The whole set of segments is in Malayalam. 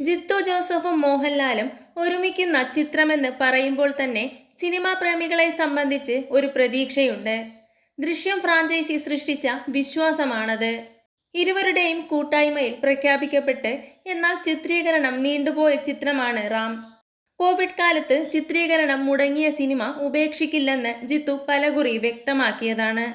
ജിത്തു ജോസഫും മോഹൻലാലും ഒരുമിക്കുന്ന ചിത്രമെന്ന് പറയുമ്പോൾ തന്നെ സിനിമാ പ്രേമികളെ സംബന്ധിച്ച് ഒരു പ്രതീക്ഷയുണ്ട്. ദൃശ്യം ഫ്രാഞ്ചൈസി സൃഷ്ടിച്ച വിശ്വാസമാണത്. ഇരുവരുടെയും കൂട്ടായ്മയിൽ പ്രഖ്യാപിക്കപ്പെട്ട് എന്നാൽ ചിത്രീകരണം നീണ്ടുപോയ ചിത്രമാണ് റാം. കോവിഡ് കാലത്ത് ചിത്രീകരണം മുടങ്ങിയ സിനിമ ഉപേക്ഷിക്കില്ലെന്ന് ജിത്തു പലകുറി വ്യക്തമാക്കിയതാണ്.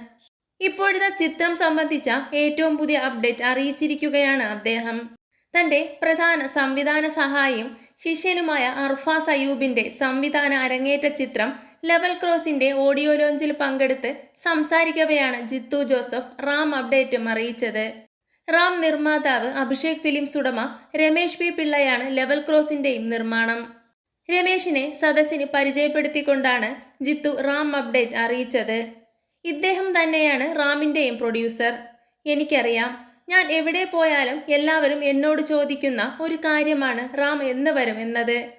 ഇപ്പോഴത്തെ ചിത്രം സംബന്ധിച്ച ഏറ്റവും പുതിയ അപ്ഡേറ്റ് അറിയിച്ചിരിക്കുകയാണ് അദ്ദേഹം. തന്റെ പ്രധാന സംവിധാന സഹായിയും ശിഷ്യനുമായ അർഫ സയൂബിന്റെ സംവിധാന അരങ്ങേറ്റ ചിത്രം ലെവൽ ക്രോസിന്റെ ഓഡിയോ ലോഞ്ചിൽ പങ്കെടുത്ത് സംസാരിക്കവെയാണ് ജിത്തു ജോസഫ് റാം അപ്ഡേറ്റും അറിയിച്ചത്. റാം നിർമ്മാതാവ് അഭിഷേക് ഫിലിംസ് ഉടമ രമേശ് പി പിള്ളയാണ് ലെവൽ ക്രോസിന്റെയും നിർമ്മാണം. രമേശിനെ സദസ്സിന് പരിചയപ്പെടുത്തിക്കൊണ്ടാണ് ജിത്തു റാം അപ്ഡേറ്റ് അറിയിച്ചത്. ഇദ്ദേഹം തന്നെയാണ് റാമിന്റെയും പ്രൊഡ്യൂസർ. എനിക്കറിയാം ഞാൻ എവിടെ പോയാലും എല്ലാവരും എന്നോട് ചോദിക്കുന്ന ഒരു കാര്യമാണ് റാം എന്ന് വരും എന്നത്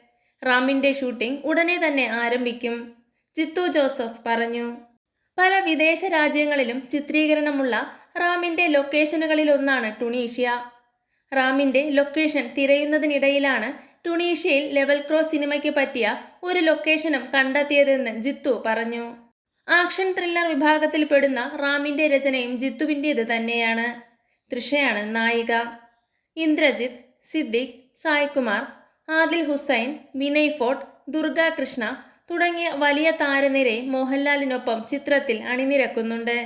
റാമിന്റെ ഷൂട്ടിംഗ് ഉടനെ തന്നെ ആരംഭിക്കും. ചിത്തു ജോസഫ് പറഞ്ഞു. പല വിദേശ രാജ്യങ്ങളിലും ചിത്രീകരണമുള്ള റാമിന്റെ ലൊക്കേഷനുകളിലൊന്നാണ് ടുണീഷ്യ. റാമിന്റെ ലൊക്കേഷൻ തിരയുന്നതിനിടയിലാണ് ടുണീഷ്യയിൽ ലെവൽ ക്രോസ് സിനിമയ്ക്ക് പറ്റിയ ഒരു ലൊക്കേഷനും കണ്ടെത്തിയതെന്ന് ജിത്തു പറഞ്ഞു. ആക്ഷൻ ത്രില്ലർ വിഭാഗത്തിൽപ്പെടുന്ന റാമിന്റെ രചനയും ജിത്തുവിന്റേത് തന്നെയാണ്. തൃഷയാണ് നായിക. ഇന്ദ്രജിത്ത് സിദ്ദിഖ് സായ്കുമാർ ആദിൽ ഹുസൈൻ വിനയ് ഫോർട്ട് ദുർഗ കൃഷ്ണ തുടങ്ങിയ വലിയ താരനിരയെ മോഹൻലാലിനൊപ്പം ചിത്രത്തിൽ അണിനിരക്കുന്നുണ്ട്.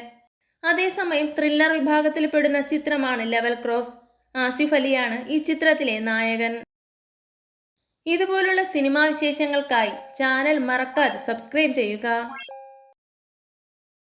അതേസമയം ത്രില്ലർ വിഭാഗത്തിൽപ്പെടുന്ന ചിത്രമാണ് ലെവൽ ക്രോസ്. ആസിഫ് അലിയാണ് ഈ ചിത്രത്തിലെ നായകൻ. ഇതുപോലുള്ള സിനിമാ വിശേഷങ്ങൾക്കായി ചാനൽ മറക്കാതെ സബ്സ്ക്രൈബ് ചെയ്യുക.